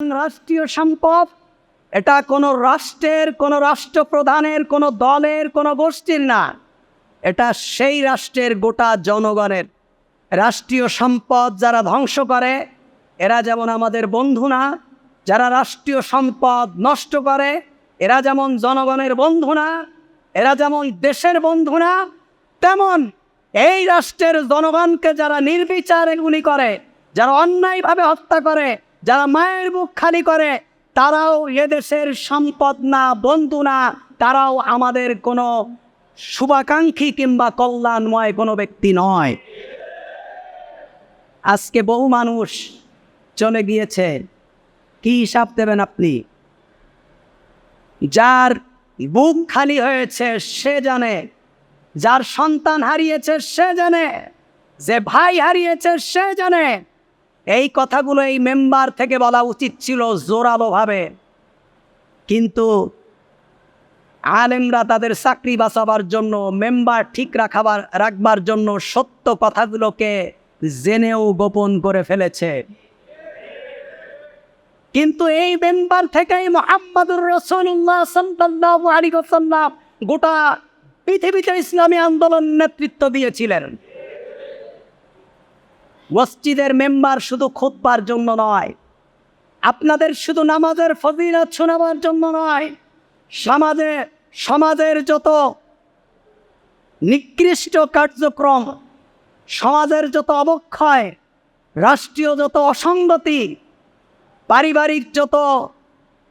রাষ্ট্রীয় সম্পদ, এটা কোনো রাষ্ট্রের, কোনো রাষ্ট্রপ্রধানের, কোনো দলের, কোনো গোষ্ঠীর না। এটা সেই রাষ্ট্রের গোটা জনগণের। রাষ্ট্রীয় সম্পদ যারা ধ্বংস করে, এরা যেমন আমাদের বন্ধু না, যারা রাষ্ট্রীয় সম্পদ নষ্ট করে, এরা যেমন জনগণের বন্ধু না, এরা যেমন দেশের বন্ধু না, তেমন এই রাষ্ট্রের জনগণকে যারা নির্বিচারে গুলি করে, যারা অন্যায়ভাবে হত্যা করে যারা মায়ের মুখ খালি করে, তারাও এদেশের সম্পদ না, বন্ধু না, তারাও আমাদের কোনো শুভাকাঙ্ক্ষী কিংবা কল্যাণময় কোনো ব্যক্তি নয়। আজকে বহু মানুষ চলে গিয়েছে। কি হিসাব দেবেন আপনি? যার বুক খালি হয়েছে, সে জানে। যার সন্তান হারিয়েছে, সে জানে। যে ভাই হারিয়েছে, সে জানে। এই কথাগুলো এই মেম্বার থেকে বলা উচিত ছিল জোরালোভাবে। কিন্তু আলেমরা তাদের চাকরি বাঁচাবার জন্য, মেম্বার ঠিক রাখাবার, রাখবার জন্য সত্য কথাগুলোকে জেনেও গোপন করে ফেলেছে। কিন্তু এই মেম্বার থেকেই মোহাম্মদুর রসুল্লাহ ওয়াসাল্লাম গোটা পৃথিবীতে ইসলামী আন্দোলন নেতৃত্ব দিয়েছিলেন। মসজিদের মেম্বার শুধু খুতবার জন্য নয়, আপনাদের শুধু নামাজের ফজিলত শোনাবার জন্য নয়, সমাজে, সমাজের যত নিকৃষ্ট কার্যক্রম, সমাজের যত অবক্ষয়, রাষ্ট্রীয় যত অসঙ্গতি, পারিবারিক যত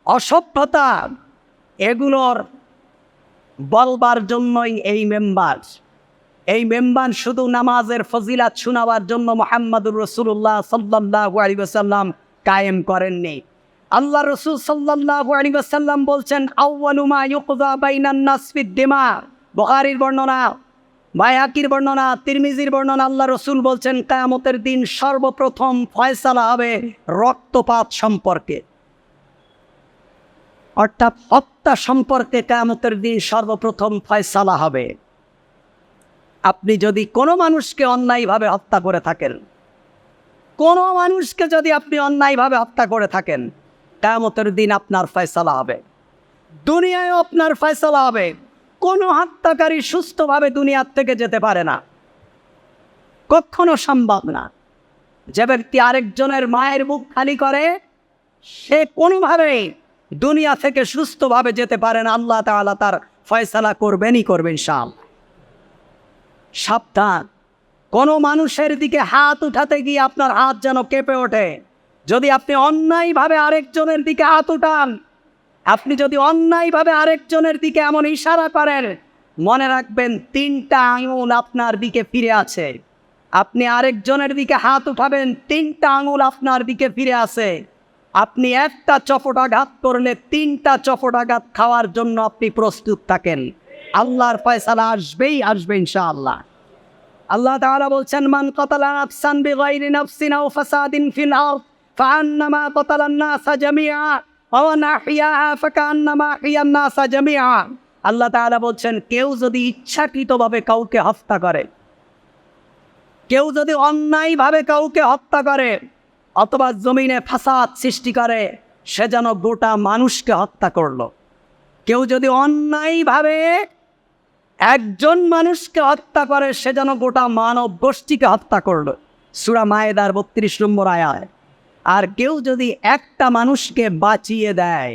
অসভ্যতা, এগুলোর বলবার জন্যই এই মেম্বার। এই মেম্বার শুধু নামাজের ফজিলাত শোনাবার জন্য মোহাম্মদুর রসুল্লাহ সাল্লাহ আলিবাসাল্লাম কায়েম করেননি। আল্লাহ রসুল সাল্লাহ আলিবাসাল্লাম বলছেন আউ্বালুমা ইউকুজা বাইনান বহারির বর্ণনা, মায়াকির বর্ণনা, তিরমিজির বর্ণনা আল্লাহ রসুল বলছেন, কায়ামতের দিন সর্বপ্রথম ফয়সালা হবে রক্তপাত সম্পর্কে। অর্থাৎ হত্যা সম্পর্কে কায়ামতের দিন সর্বপ্রথম ফয়সালা হবে। আপনি যদি কোনো মানুষকে অন্যায়ভাবে হত্যা করে থাকেন, কোনো মানুষকে যদি আপনি অন্যায়ভাবে হত্যা করে থাকেন, কেয়ামতের দিন আপনার ফয়সলা হবে। দুনিয়ায়ও আপনার ফয়সলা হবে। কোনো হত্যাকারী সুস্থভাবে দুনিয়ার থেকে যেতে পারে না। কখনো সম্ভব না। যে ব্যক্তি আরেকজনের মায়ের মুখ খালি করে, সে কোনোভাবেই দুনিয়া থেকে সুস্থভাবে যেতে পারে না। আল্লাহ তাআলা তার ফয়সলা করবেনই করবেন সাম সাবধান। কোনো মানুষের দিকে হাত উঠাতে গিয়ে আপনার হাত যেন কেঁপে ওঠে। যদি আপনি অন্যায়ভাবে আরেকজনের দিকে হাত উঠান, আপনি যদি অন্যায়ভাবে আরেকজনের দিকে এমন ইশারা করেন, মনে রাখবেন তিনটা আঙুল আপনার দিকে ফিরে আছে। আপনি আরেকজনের দিকে হাত উঠাবেন, তিনটা আঙুল আপনার দিকে ফিরে আছে। আপনি একটা চপটাঘাত করলে তিনটা চপটাঘাত খাওয়ার জন্য আপনি প্রস্তুত থাকেন। আল্লাহর ফয়সালা আসবেই, আসবে ইনশাআল্লাহ। আল্লাহ তাআলা বলছেন, মান কতালা নাফসান বিগাইরি নাফসিন আও ফাসাদিন ফিল আরদ, ফাআন্নামা কতালান নাসা জামিআ, ওয়া নাহিয়াহা ফাকান্নামা হিয়ান নাসা জামিআ। আল্লাহ তাআলা বলছেন, কেউ যদি ইচ্ছাকৃতভাবে কাউকে হত্যা করে, কেউ যদি অন্যায়ভাবে কাউকে হত্যা করে, অথবা জমিনে ফাসাদ সৃষ্টি করে, সে যেন গোটা মানুষকে হত্যা করল। কেউ যদি অন্যায়ভাবে একজন মানুষকে হত্যা করে, সে যেন গোটা মানব গোষ্ঠীকে হত্যা করল। সুরা মায়েদার বত্রিশ নম্বর আয়ায় আর কেউ যদি একটা মানুষকে বাঁচিয়ে দেয়,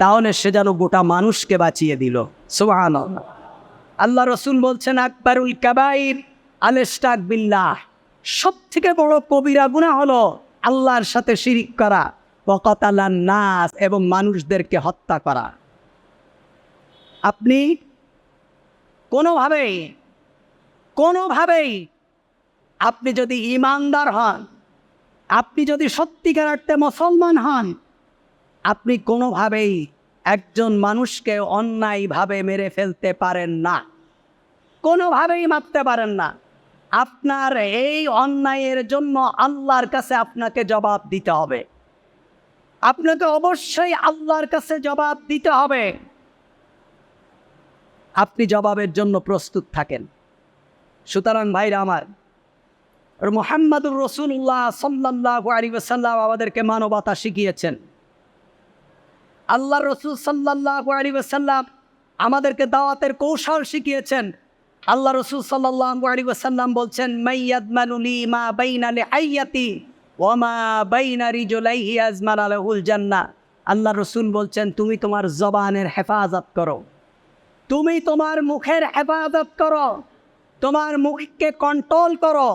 তাহলে সে যেন গোটা মানুষকে বাঁচিয়ে দিল। সুবাহান আল্লাহ রসুল বলছেন, আকবরুল কাবাইর আলেস্টাক বিল্লাহ। সব থেকে বড় কবিরা গুণা হলো আল্লাহর সাথে শিরিক করা বকতালান নাস এবং মানুষদেরকে হত্যা করা। আপনি কোনোভাবেই কোনোভাবেই আপনি যদি ইমানদার হন, আপনি যদি সত্যিকার অর্থে মুসলমান হন, আপনি কোনোভাবেই একজন মানুষকে অন্যায়ভাবে মেরে ফেলতে পারেন না। কোনোভাবেই মারতে পারেন না। আপনার এই অন্যায়ের জন্য আল্লাহর কাছে আপনাকে জবাব দিতে হবে। আপনাকে অবশ্যই আল্লাহর কাছে জবাব দিতে হবে। আপনি জবাবের জন্য প্রস্তুত থাকেন। সুতরাং ভাইরা আমার, মোহাম্মদুর রসুল্লাহ সাল্লাহ আলী সাল্লাম আমাদেরকে মানবতা শিখিয়েছেন। আল্লাহ রসুল সাল্লাহ আলী সাল্লাম আমাদেরকে দাওয়াতের কৌশল শিখিয়েছেন। আল্লাহ রসুল সাল্লাহ আলী সাল্লাম বলছেন মাইয়াদমানুলি মা বাইনালে হাইয়াতি ওমা বাইনারি জোলাইহি আজমান জান্না আল্লাহ রসুল বলছেন, তুমি তোমার জবানের হেফাজত করো। তুমি তোমার মুখের হেফাজত করো, তোমার মুখকে কন্ট্রোল করো।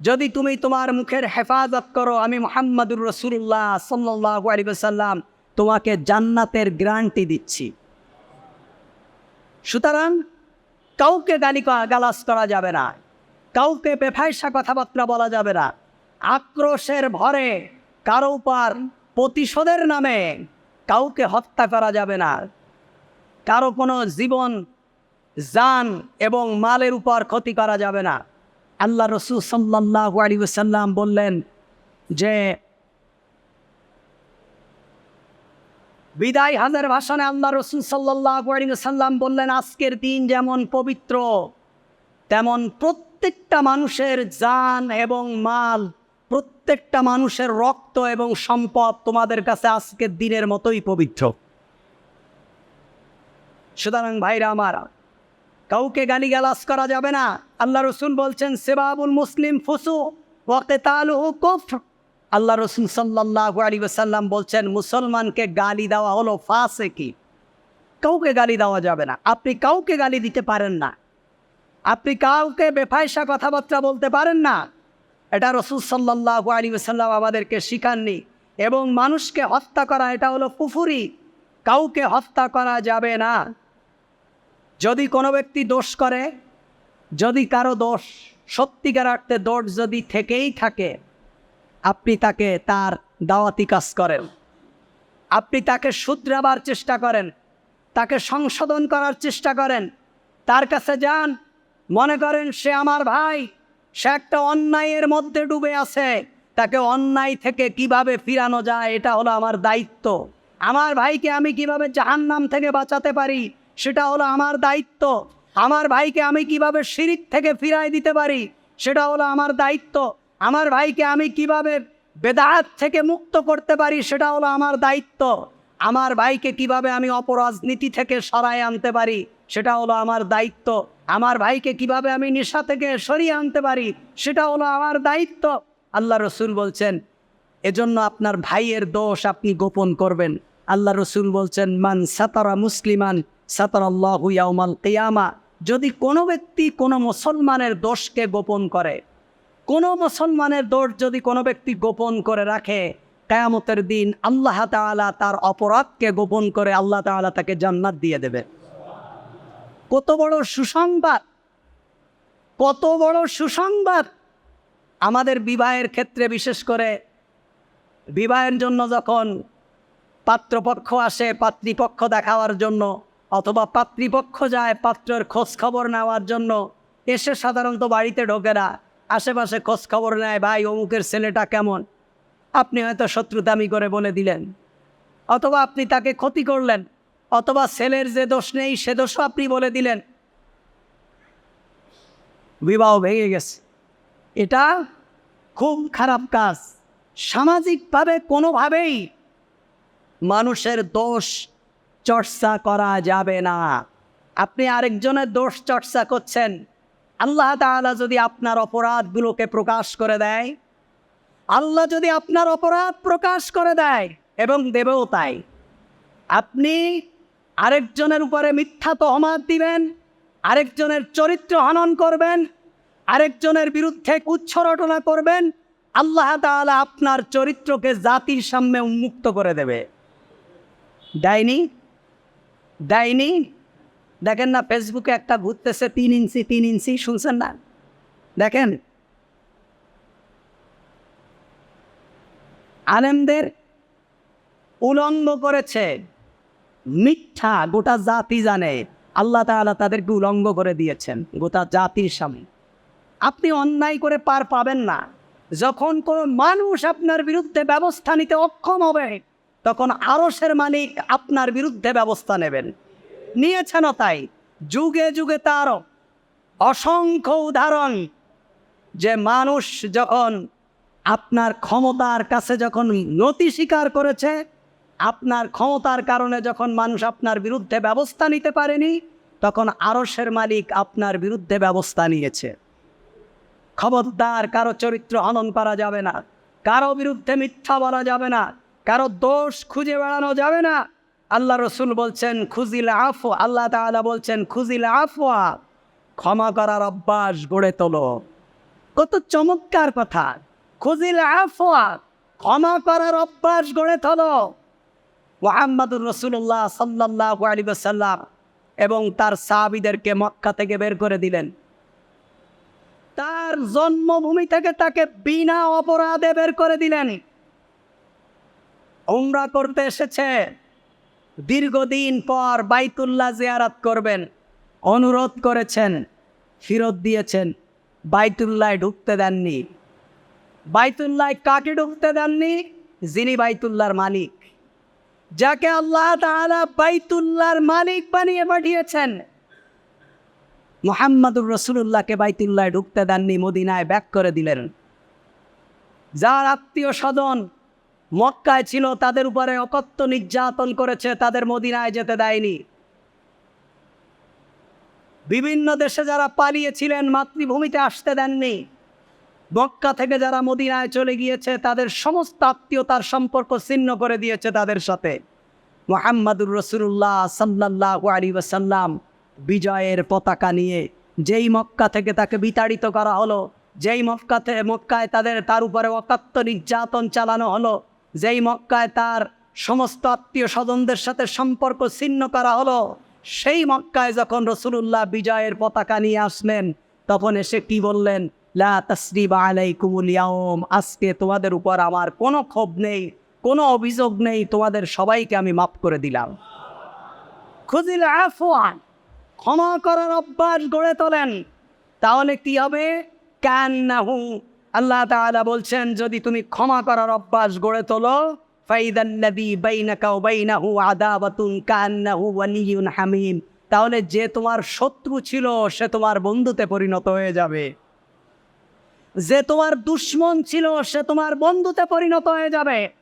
যদি তুমি তোমার মুখের হেফাজত করো, আমি মোহাম্মদুর রসুল্লাহ সাল্লাহ আলী সাল্লাম তোমাকে জান্নাতের গ্রান্টি দিচ্ছি। সুতরাং কাউকে গালি গালাস করা যাবে না। কাউকে বেফাইসা কথাবার্তা বলা যাবে না। আক্রোশের ভরে কারও উপর প্রতিশোধের নামে কাউকে হত্যা করা যাবে না। কারও কোনো জীবন, জান এবং মালের উপর ক্ষতি করা যাবে না। আল্লাহ রসুল সাল্লাহ আলী সাল্লাম বললেন যে, বিদায় হাজার ভাষণে আল্লাহ রসুল সাল্লাহ সাল্লাম বললেন, আজকের দিন যেমন পবিত্র, তেমন প্রত্যেকটা মানুষের জান এবং মাল, প্রত্যেকটা মানুষের রক্ত এবং সম্পদ তোমাদের কাছে আজকের দিনের মতোই পবিত্র। সুতরাং ভাইরা আমার, কাউকে গালি গালাস করা যাবে না। আল্লাহ রসুল বলছেন, সেবাবুল মুসলিম ফুসু ওয়াকে তালুহু কুফর। আল্লাহ রসুল সাল্লাহ আলী সাল্লাম বলছেন, মুসলমানকে গালি দেওয়া হলো ফাঁসে কি কাউকে গালি দেওয়া যাবে না। আপনি কাউকে গালি দিতে পারেন না। আপনি কাউকে বেফায়সা কথাবার্তা বলতে পারেন না। এটা রসুল সাল্লাহ আলী সাল্লাম আমাদেরকে শিখাননি। এবং মানুষকে হত্যা করা, এটা হলো কুফুরি। কাউকে হত্যা করা যাবে না। যদি কোনো ব্যক্তি দোষ করে, যদি কারও দোষ সত্যিকার অর্থে দোষ যদি থেকেই থাকে, আপনি তাকে তার দাওয়াতি কাজ করেন। আপনি তাকে শুধরাবার চেষ্টা করেন, তাকে সংশোধন করার চেষ্টা করেন। তার কাছে যান, মনে করেন সে আমার ভাই, সে একটা অন্যায়ের মধ্যে ডুবে আছে, তাকে অন্যায় থেকে কীভাবে ফিরানো যায়, এটা হলো আমার দায়িত্ব। আমার ভাইকে আমি কীভাবে জাহান্নাম থেকে বাঁচাতে পারি সেটা হলো আমার দায়িত্ব। আমার ভাইকে আমি কীভাবে শিরিক থেকে ফিরাই দিতে পারি, সেটা হলো আমার দায়িত্ব। আমার ভাইকে আমি কীভাবে বেদাত থেকে মুক্ত করতে পারি, সেটা হলো আমার দায়িত্ব। আমার ভাইকে কীভাবে আমি অপরাজনীতি থেকে সরায় আনতে পারি, সেটা হলো আমার দায়িত্ব। আমার ভাইকে কীভাবে আমি নেশা থেকে সরিয়ে আনতে পারি, সেটা হলো আমার দায়িত্ব। আল্লাহ রসুল বলছেন, এজন্য আপনার ভাইয়ের দোষ আপনি গোপন করবেন। আল্লাহ রসুল বলছেন, মান সাতারা মুসলিমান সাতার আল্লাহ ইয়াউমাল কেয়ামা। যদি কোনো ব্যক্তি কোনো মুসলমানের দোষকে গোপন করে, কোনো মুসলমানের দোষ যদি কোনো ব্যক্তি গোপন করে রাখে, কেয়ামতের দিন আল্লাহ তাআলা তার অপরাধকে গোপন করে আল্লাহ তাআলা তাকে জান্নাত দিয়ে দেবে। কত বড় সুসংবাদ, কত বড় সুসংবাদ। আমাদের বিবাহের ক্ষেত্রে বিশেষ করে বিবাহের জন্য যখন পাত্রপক্ষ আসে, পাত্রীপক্ষ দেখাওয়ার জন্য অথবা পাত্রীপক্ষ যায় পাত্রের খোঁজ খবর নেওয়ার জন্য, এসে সাধারণত বাড়িতে ঢোকে না। আশেপাশে খোঁজ খবর নেয়, ভাই, অমুকের ছেলেটা কেমন? আপনি হয়তো শত্রুতামি করে বলে দিলেন। অথবা আপনি তাকে ক্ষতি করলেন, অথবা ছেলের যে দোষ নেই, সে দোষও আপনি বলে দিলেন। বিবাহ ভেঙে গেছে। এটা খুব খারাপ কাজ। সামাজিকভাবে কোনোভাবেই মানুষের দোষ চর্চা করা যাবে না। আপনি আরেকজনের দোষ চর্চা করছেন। আল্লাহ তাআলা যদি আপনার অপরাধগুলোকে প্রকাশ করে দেয়, আল্লাহ যদি আপনার অপরাধ প্রকাশ করে দেয় এবং দেবেও তাই। আপনি আরেকজনের উপরে মিথ্যা তহমাত দিবেন, আরেকজনের চরিত্র হনন করবেন, আরেকজনের বিরুদ্ধে কুচ্ছ রটনা করবেন, আল্লাহ তাআলা আপনার চরিত্রকে জাতির সামনে উন্মুক্ত করে দেবে। দেয়নি? দেয়নি। দেখেন না ফেসবুকে একটা ঘুরতেছে তিন ইঞ্চি তিন ইঞ্চি, শুনছেন না? দেখেন। আলেমদের উলঙ্গ করেছে। মিথ্যা গোটা জাতি জানে। আল্লাহ তাআলা তাদেরকে উলঙ্গ করে দিয়েছেন গোটা জাতির সামনে। আপনি অন্যায় করে পার পাবেন না। যখন কোনো মানুষ আপনার বিরুদ্ধে ব্যবস্থা নিতে অক্ষম হবে তখন আরসের মালিক আপনার বিরুদ্ধে ব্যবস্থা নেবেন। নিয়েছেন তাই। যুগে যুগে তার অসংখ্য উদাহরণ যে মানুষ যখন আপনার ক্ষমতার কাছে যখন নতি স্বীকার করেছে, আপনার ক্ষমতার কারণে যখন মানুষ আপনার বিরুদ্ধে ব্যবস্থা নিতে পারেনি, তখন আরসের মালিক আপনার বিরুদ্ধে ব্যবস্থা নিয়েছে। খবরদার, কারও চরিত্র হনন করা যাবে না। কারও বিরুদ্ধে মিথ্যা বলা যাবে না। কারও দোষ খুঁজে বেড়ানো যাবে না। আল্লাহ রসুল বলছেন, খুজিল আফ আল্লাহ তাআলা বলছেন, খুজিল আফওয়া। ক্ষমা করার অভ্যাস গড়ে তোলো। কত চমৎকার কথা। খুজিল আফওয়া। ক্ষমা করার অভ্যাস গড়ে তোলো। মোহাম্মদুর রসুল্লাহ সাল্লাহ আলী সাল্লাম এবং তার সাহাবিদেরকে মক্কা থেকে বের করে দিলেন। তার জন্মভূমি থেকে তাকে বিনা অপরাধে বের করে দিলেন। উমরা করতে এসেছে। দীর্ঘদিন পর বাইতুল্লাহ জিয়ারাত করবেন, অনুরোধ করেছেন, ফিরত দিয়েছেন, বাইতুল্লায় ঢুকতে দেননি। বাইতুল্লায় কাকে ঢুকতে দেননি? যিনি বাইতুল্লাহর মালিক। যাকে আল্লাহ তাআলা বাইতুল্লাহর মালিক বানিয়ে পাঠিয়েছেন। মোহাম্মদুর রসুল্লাহকে বাইতুল্লায় ঢুকতে দেননি, মদিনায় ব্যাক করে দিলেন। যার আত্মীয় স্বজন মক্কায় ছিল, তাদের উপরে অকথ্য নির্যাতন করেছে, তাদের মদিনায় যেতে দেয়নি। বিভিন্ন দেশে যারা পালিয়েছিলেন, মাতৃভূমিতে আসতে দেননি। মক্কা থেকে যারা মদিনায় চলে গিয়েছে, তাদের সমস্ত আত্মীয়তার সম্পর্ক ছিন্ন করে দিয়েছে তাদের সাথে। মোহাম্মদুর রসুল্লাহ সাল্লাহ আলী ওসাল্লাম বিজয়ের পতাকা নিয়ে যেই মক্কা থেকে তাকে বিতাড়িত করা হলো, যেই মক্কাতে মক্কায় তাদের তার উপরে অকাত্য নির্যাতন চালানো হলো যেই মক্কায় তার সমস্ত আত্মীয় স্বজনদের সাথে সম্পর্ক ছিন্ন করা হলো, সেই মক্কায় যখন রসুলুল্লাহ বিজয়ের পতাকা নিয়ে আসলেন, তখন এসে কি বললেন, লা তসরিবা আলাইকুমুল ইয়াউম, আজকে তোমাদের উপর আমার কোনো ক্ষোভ নেই, কোনো অভিযোগ নেই, তোমাদের সবাইকে আমি মাফ করে দিলাম। খুদিল আফওয়ান ক্ষমা করার অভ্যাস গড়ে তোলেন, তাহলে কি হবে? কান্নাহু আল্লাহ তালা বলছেন, যদি তুমি ক্ষমা করার অভ্যাস গড়ে তোলো তাহলে যে তোমার শত্রু ছিল, সে তোমার বন্ধুতে পরিণত হয়ে যাবে। যে তোমার দুশ্মন ছিল, সে তোমার বন্ধুতে পরিণত হয়ে যাবে।